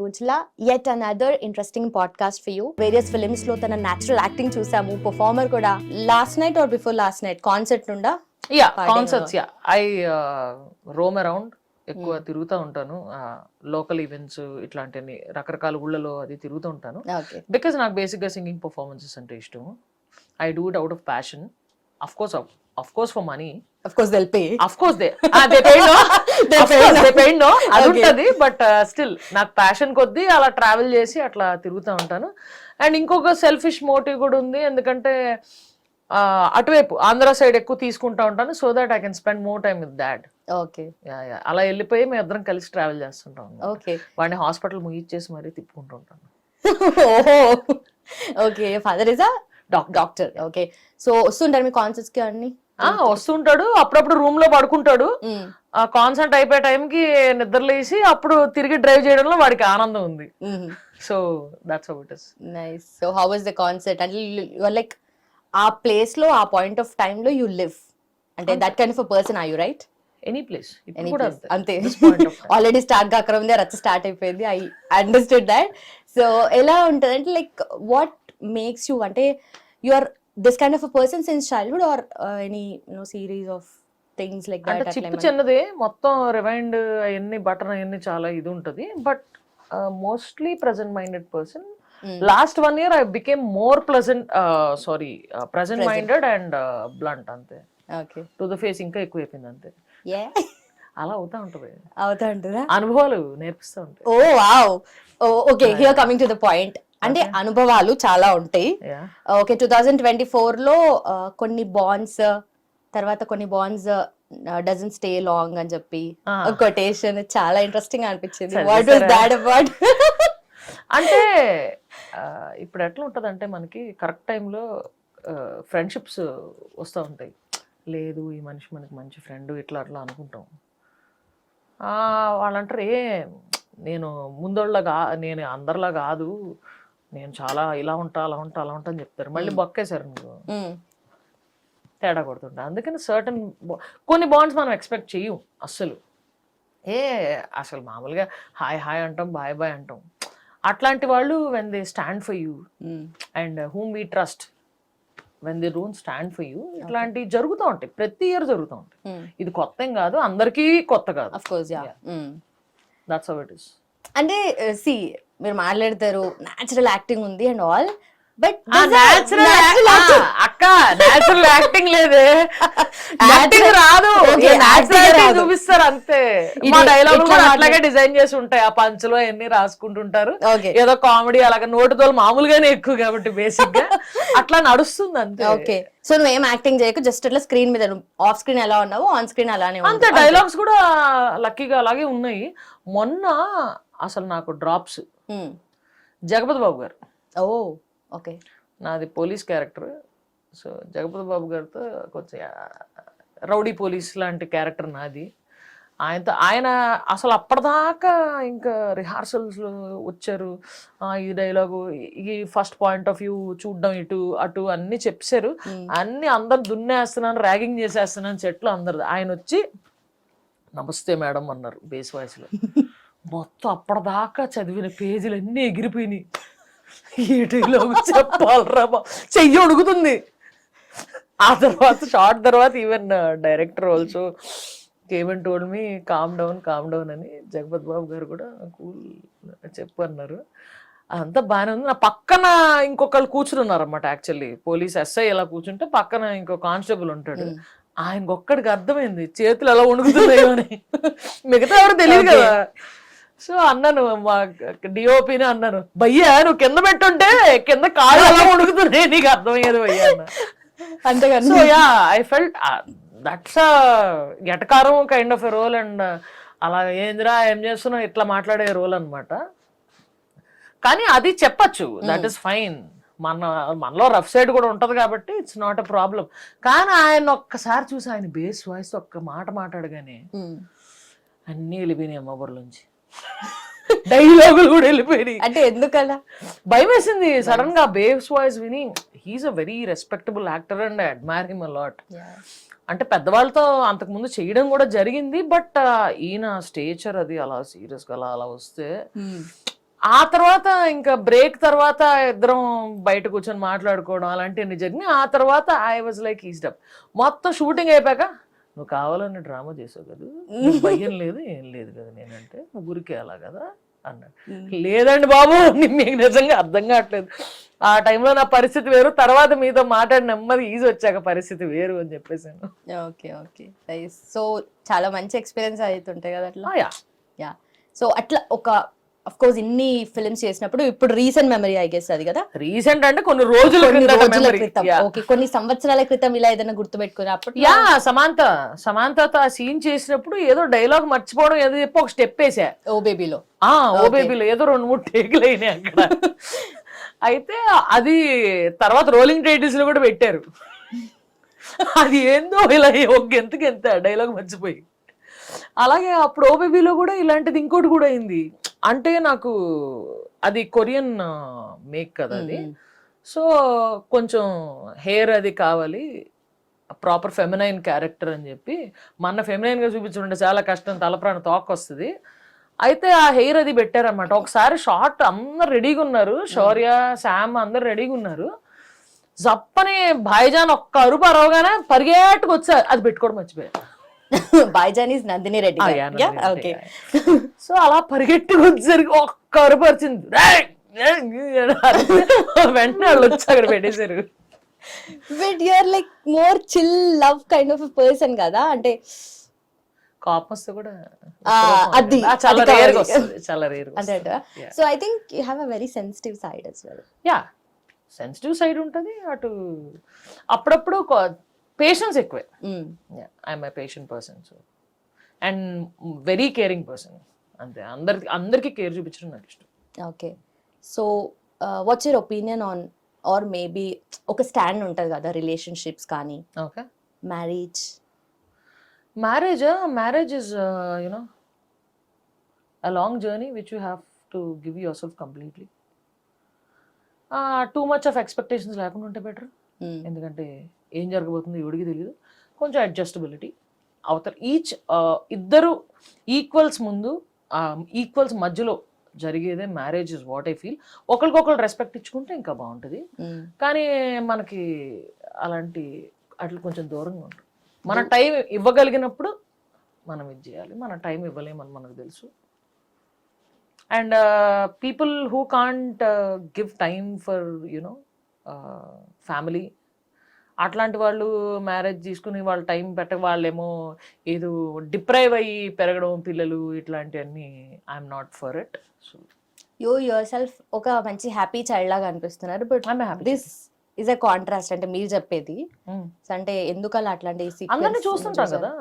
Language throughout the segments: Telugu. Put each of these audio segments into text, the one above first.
బుజ్లా yet another interesting podcast for you various ఫిలిమ్స్లో తన నేచురల్ యాక్టింగ్ చూసాము. పర్ఫార్మర్ కూడా last night or before last night concert నుండా? Yeah concerts yeah I roam around ఎక్కువ తిరుగుతూ ఉంటాను. లోకల్ ఈవెంట్స్ ఇట్లాంటివన్నీ రకరకాల ఊళ్ళలో అది తిరుగుతూ ఉంటాను. బికాజ్ నాకు బేసిక్గా సింగింగ్ పర్ఫార్మెన్సెస్ అంటే ఇష్టం I do it out of passion of course of course for money of course they'll pay of course they they paid no they paid no అది. ఉంటుంది బట్ స్టిల్ నాకు ప్యాషన్ కొద్దీ అలా ట్రావెల్ చేసి అట్లా తిరుగుతూ ఉంటాను. అండ్ ఇంకొక సెల్ఫిష్ మోటివ్ కూడా ఉంది ఎందుకంటే ఆ, అటువైపు ఆంధ్ర సైడ్ ఎక్కువ తీసుకుంటా ఉంటాను so that I can spend more time with that okay అలా వెళ్ళిపోయి మేము ఇద్దరం కలిసి ట్రావెల్ చేస్తుంటాం. ఓకే వాడిని హాస్పిటల్ ముగిచ్చేసి మరీ తిప్పుకుంటూ ఉంటాను. ఓహో! Okay father is doctor okay so వస్తుంటారు మీ కాన్సర్ట్స్కి అన్ని? వస్తుంటాడు. అప్పుడప్పుడు రూమ్లో పడుకుంటాడు. ఆ కాన్సర్ట్ అయిపోయే టైంకి నిద్రలేసి అప్పుడు తిరిగి డ్రైవ్ చేయడంలో వాడికి ఆనందం ఉంది. So that's it is nice so how was the concert అంటే యువర్ లైక్ ఆ ప్లేస్లో ఆ పాయింట్ ఆఫ్ టైమ్లో యూ లివ్ అంటే that kind of person are you right any place అంతే. ఆల్రెడీ స్టార్ట్ కాకర ఉంది రచ్చ స్టార్ట్ అయిపోయింది. ఐ అండర్స్టూడ్ దాట్ సో ఎలా ఉంటుంది అంటే లైక్ వాట్ మేక్స్ యూ అంటే you are this kind of a person since childhood or any no series of things like that chip చిన్నది మొత్తం రివైండ్ అవన్నీ బటన్ అవన్నీ చాలా ఇది ఉంటది. But mostly present minded person. Last one year I became more pleasant sorry present Present. Minded and blunt అంతే. ఓకే టు ద ఫేస్ ఇంకా ఎక్కువ అయిపోయింది అంతే అలా అవుతా ఉంటది. అవుతా ఉంటుందా? అనుభవాలు నేర్పిస్తూ ఉంటాయి. ఓ wow okay here coming to the point అంటే. అనుభవాలు చాలా ఉంటాయి. ఓకే టూ థౌజండ్ ట్వంటీ ఫోర్లో కొన్ని బాండ్స్ తర్వాత కొన్ని బాండ్స్ డజన్ స్టే లాంగ్ అని చెప్పి. కొటేషన్ చాలా ఇంట్రెస్టింగ్ అనిపించింది వాట్ వాస్. దాట్ అబౌట్ అంటే ఇప్పుడు ఎట్లా ఉంటుంది అంటే మనకి కరెక్ట్ టైంలో ఫ్రెండ్షిప్స్ వస్తూ ఉంటాయి లేదు ఈ మనిషి మనకి మంచి ఫ్రెండ్ ఇట్లా అట్లా అనుకుంటాం ఆ, వాళ్ళంటారు ఏ నేను ముందోళ్ళ కా నేను అందరిలా కాదు నేను చాలా ఇలా ఉంటా అలా ఉంటా అలా ఉంటా అని చెప్తారు. మళ్ళీ బొక్కేశారు నువ్వు తేడా కొడుతుంటా. అందుకని సర్టన్ కొన్ని బాండ్స్ మనం ఎక్స్పెక్ట్ చెయ్యం అస్సలు. ఏ అసలు మామూలుగా హాయ్ హాయ్ అంటాం బాయ్ బాయ్ అంటాం. అట్లాంటి వాళ్ళు when they stand for you and whom we trust when they don't stand for you ఇట్లాంటివి జరుగుతూ ఉంటాయి. ప్రతి ఇయర్ జరుగుతూ ఉంటాయి. ఇది కొత్త ఏం కాదు అందరికీ కొత్త కాదు. దట్స్ హౌ ఇట్ ఇస్ అంటే సి మీరు మాట్లాడతారు న్యాచురల్ యాక్టింగ్ ఉంది అండ్ ఆల్ బట్ అక్క నేచురల్ యాక్టింగ్ లేదే. యాక్టింగ్ రాదు. చూపిస్తారు అంతే. మా డైలాగ్ కూడా అట్లాగే డిజైన్ చేసి ఉంటాయి. ఆ పంచులో అన్ని రాసుకుంటుంటారు. ఏదో కామెడీ అలాగే నోటితో మామూలుగానే ఎక్కువ కాబట్టి బేసిక్గా అట్లా నడుస్తుంది అంతే. ఓకే సో నువ్వు ఏం యాక్టింగ్ చేయకు జస్ట్ అట్లా స్క్రీన్ మీద ఆఫ్ స్క్రీన్ ఎలా ఉన్నావు ఆన్ స్క్రీన్ అలానే అంతే. డైలాగ్స్ కూడా లక్కీగా అలాగే ఉన్నాయి. మొన్న అసలు నాకు drops. Jagapathi Babu garu. Oh okay. నాది police character. So Jagapathi Babu గారితో కొంచెం రౌడీ పోలీస్ లాంటి క్యారెక్టర్ నాది. ఆయనతో ఆయన అసలు అప్పటిదాకా ఇంకా రిహార్సల్స్ వచ్చారు. ఈ డైలాగు ఈ ఫస్ట్ పాయింట్ ఆఫ్ వ్యూ చూడడం ఇటు అటు అన్ని చెప్పారు. అన్ని అందరు దున్నేస్తున్నాను ర్యాగింగ్ చేసేస్తున్నాను చెట్లు అందరు ఆయన వచ్చి నమస్తే మేడం అన్నారు బేస్ వాయిస్లో. మొత్తం అప్పటిదాకా చదివిన పేజీలు అన్నీ ఎగిరిపోయినాయి డైలాగ్ చెప్పాలరా బా. చెయ్యి అడుగుతుంది ఆ తర్వాత షార్ట్ తర్వాత even director also even told me calm down calm down అని జగపత్ బాబు గారు కూడా కూల్ చెప్పు అన్నారు. అదంతా బాగానే ఉంది. నా పక్కన ఇంకొకళ్ళు కూర్చుని ఉన్నారు అనమాట యాక్చువల్లీ పోలీస్ ఎస్ఐ ఎలా కూర్చుంటే పక్కన ఇంకో కానిస్టేబుల్ ఉంటాడు. ఆయనకు ఒక్కడికి అర్థమైంది చేతులు ఎలా వణుకుతున్నాయో అని. మిగతా ఎవరు తెలియదు. కదా. సో అన్నాను మా డిఓపిని అన్నాను భయ్యా నువ్వు కింద పెట్టుంటే కింద కాళ్ళు ఎలా వణుకుతున్నాయి నీకు అర్థమయ్యేది భయ్యా అంతేగాని. So yeah I felt that's ఎటకారం kind of a role and అలా ఏందిరా ఏం చేస్తున్నావు ఇట్లా మాట్లాడే రోల్ అన్నమాట. కానీ అది చెప్పచ్చు దట్ ఈస్ ఫైన్ మన మనలో రఫ్ సైడ్ కూడా ఉంటది కాబట్టి ఇట్స్ నాట్ అ ప్రాబ్లం కానీ ఆయన ఒక్కసారి చూసి ఆయన బేస్ వాయిస్ ఒక్క మాట మాట్లాడగానే. అన్నీ వెళ్ళిపోయినాయి అమ్మ బుర్రలోంచి. డైలాగులు కూడా వెళ్ళిపోయినాయి. అంటే ఎందుకలా? భయం వేసింది సడన్గా బేస్ వాయిస్ విని he's a very respectable actor and admire him a lot అంటే పెద్దవాళ్ళతో అంతకు ముందు చేయడం కూడా జరిగింది బట్ ఈయన స్టేచర్ అది అలా సీరియస్గా అలా అలా వస్తే ఆ తర్వాత ఇంకా బ్రేక్ తర్వాత ఇద్దరం బయట కూర్చొని మాట్లాడుకోవడం అలాంటివన్నీ జరిగినాయి. ఆ తర్వాత ఐ వాజ్ లైక్ ఈస్డప్ మొత్తం షూటింగ్ అయిపోయాక నువ్వు కావాలని డ్రామా చేసావు కదా భయం లేదు ఏం లేదు కదా నేనంటే ఊరికే అలా కదా అన్నాడు. లేదండి బాబు మీకు నిజంగా అర్థం కావట్లేదు. ఆ టైంలో నా పరిస్థితి వేరు తర్వాత మీతో మాట్లాడి నెమ్మది ఈజీ వచ్చాక పరిస్థితి వేరు అని చెప్పేసాను ఓకే ఓకే. సో చాలా మంచి ఎక్స్పీరియన్స్ అవుతుంటాయి కదా అట్లా? యా. సో అట్లా ఒక అఫ్ కోర్స్ ఇన్ని ఫిల్మ్స్ చేసినప్పుడు ఇప్పుడు రీసెంట్ మెమరీ ఐ గెస్ అది కదా? రీసెంట్ అంటే కొన్ని రోజుల రోజుల. క్రితం. ఓకే కొన్ని సంవత్సరాల క్రితం ఇలా ఏదైనా గుర్తుపెట్టుకుని అప్పుడు యా సమాంత సమాంతతో ఆ సీన్ చేసినప్పుడు ఏదో డైలాగ్ మర్చిపోవడం ఏదో చెప్పి ఒక స్టెప్ వేసా. ఓ బేబీలో. ఆ ఓ. బేబీలో ఏదో రెండు మూడు టేకులు అయినాయి అక్కడ. అయితే అది తర్వాత రోలింగ్ టైటిల్స్లో కూడా పెట్టారు. అది ఏందో ఇలా ఒక గెంతకి ఎంత డైలాగ్ మర్చిపోయి. అలాగే అప్పుడు ఓ బేబీలో కూడా ఇలాంటిది ఇంకోటి కూడా అయింది. అంటే నాకు అది కొరియన్ మేక్ కదా అది. సో కొంచెం హెయిర్ అది కావాలి ప్రాపర్ ఫెమినైన్ క్యారెక్టర్ అని చెప్పి. మన ఫెమినైన్గా చూపించుకుంటే చాలా కష్టం తలప్రాణ తోక వస్తుంది. అయితే ఆ హెయిర్ అది పెట్టారన్నమాట. ఒకసారి షార్ట్ అందరు రెడీగా ఉన్నారు శౌర్య శామ్ అందరు రెడీగా ఉన్నారు. జప్పని భాయిజాన్ ఒక్క అరుపు అరవగానే పరిగెట్టుకు వచ్చా అది పెట్టుకోవడం మర్చిపోయా. Bhaijaan is Nandini Reddy okay so అలా పరిగెట్టుకు వచ్చేసరికి ఒక్క అరుపు వచ్చింది "రేయ్! రేయ్!" అని అరిస్తే వెంటనే వాళ్ళు వచ్చి అక్కడ పెట్టేశారు. But you're like more chill love kind of person కదా? అంటే కోపం కూడా అది, చాలా రేర్ చాలా రేర్ అంటే. So I think you have a very sensitive side as well yeah sensitive side ఉంటుంది అటు అప్పుడప్పుడు పేషెన్స్ ఎక్కువే I'm I patient person so and very caring person అంతే అందరికి అందరికీ కేర్ చూపించడం నాకు ఇష్టం okay so what's your opinion on or maybe ఒక స్టాండ్ ఉంటుంది కదా రిలేషన్షిప్స్ కానీ okay marriage marriage marriage is you know a long journey which you have to give yourself completely too much of expectations లేకుండా ఉంటే బెటర్ ఎందుకంటే ఏం జరగబోతుందో ఎవడికి తెలియదు కొంచెం అడ్జస్టబిలిటీ అవతల ఈచ్ ఇద్దరు ఈక్వల్స్ ముందు ఈక్వల్స్ మధ్యలో జరిగేదే marriage is what I feel ఒకరికొకరు రెస్పెక్ట్ ఇచ్చుకుంటే ఇంకా బాగుంటుంది. కానీ మనకి అలాంటి అట్లా కొంచెం దూరంగా ఉంటుంది. మన టైం ఇవ్వగలిగినప్పుడు మనం ఇది చేయాలి. మన టైం ఇవ్వలేమని మనకు తెలుసు. And people who can't give time for you know family అట్లాంటి వాళ్ళు మ్యారేజ్ తీసుకుని వాళ్ళ టైం పెట్ట వాళ్ళేమో ఏదో డిప్రైవ్ అయ్యి పెరగడం పిల్లలు ఇట్లాంటివన్నీ I'm not for it so you yourself ఒక మంచి హ్యాపీ చైల్డ్ లాగా అనిపిస్తున్నారు but this is a contrast అంటే మీరు చెప్పేది So అంటే ఎందుకు అలా అట్లాంటి అందరినీ చూస్తుంటాం? కదా.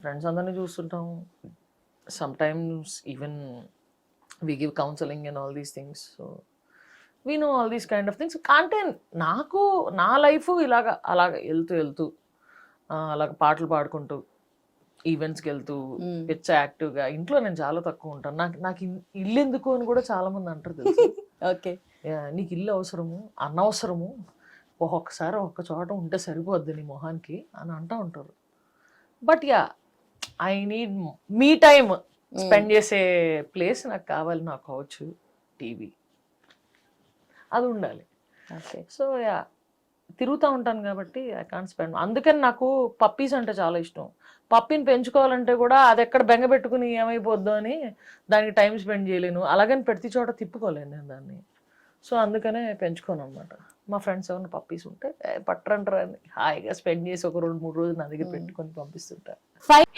ఫ్రెండ్స్ అందరినీ చూస్తుంటాం. Sometimes even we give counselling and all these things so we know all these kind of things అంటే నాకు నా లైఫ్ ఇలాగ అలాగ వెళ్తూ వెళ్తూ అలాగ పాటలు పాడుకుంటూ ఈవెంట్స్కి వెళ్తూ. పిచ్చ యాక్టివ్గా ఇంట్లో నేను చాలా తక్కువ ఉంటాను. నాకు నాకు ఇల్లు ఎందుకు అని కూడా చాలా మంది అంటారు తెలుసు? ఓకే. నీకు ఇల్లు అవసరము అనవసరము ఒక్కొక్కసారి ఒక్క చోట ఉంటే సరిపోద్ది నీ మొహానికి అని అంటూ ఉంటారు. But yeah I need me time spend చేసే ప్లేస్ నాకు కావాలి నాకు కావచ్చు టీవీ అది ఉండాలి ఓకే. సో యా తిరుగుతూ ఉంటాను కాబట్టి ఐ కాంట్ స్పెండ్ అందుకని నాకు పప్పీస్ అంటే చాలా ఇష్టం. పప్పీని పెంచుకోవాలంటే కూడా అది ఎక్కడ బెంగ పెట్టుకుని ఏమైపోద్దో అని దానికి టైం స్పెండ్ చేయలేను. అలాగని ప్రతి చోట తిప్పుకోలేను నేను దాన్ని. సో అందుకనే పెంచుకోను అనమాట మా ఫ్రెండ్స్ ఏమైనా పప్పీస్ ఉంటే "ఏ, పట్టరంటారా అని. హాయిగా స్పెండ్ చేసి ఒక రెండు మూడు రోజులు నా దగ్గర పెట్టుకొని పంపిస్తుంటా.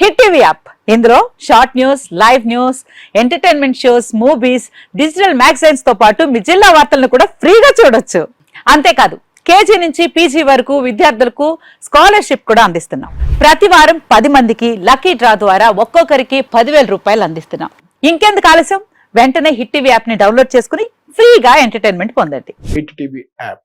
హిట్ టీవీ యాప్ ఇందులో short news live news entertainment shows movies digital మ్యాగజైన్స్తో పాటు మీ జిల్లా వార్తలను కూడా ఫ్రీగా చూడొచ్చు. అంతేకాదు కేజీ నుంచి పీజీ వరకు విద్యార్థులకు స్కాలర్షిప్ కూడా అందిస్తున్నాం. ప్రతి వారం పది మందికి లక్కీ డ్రా ద్వారా ఒక్కొక్కరికి పదివేల రూపాయలు అందిస్తున్నాం. ఇంకెందుకు ఆలస్యం? వెంటనే హిట్ టీవీ యాప్ని డౌన్లోడ్ చేసుకుని ఫ్రీగా ఎంటర్టైన్మెంట్ పొందండి. Hit TV app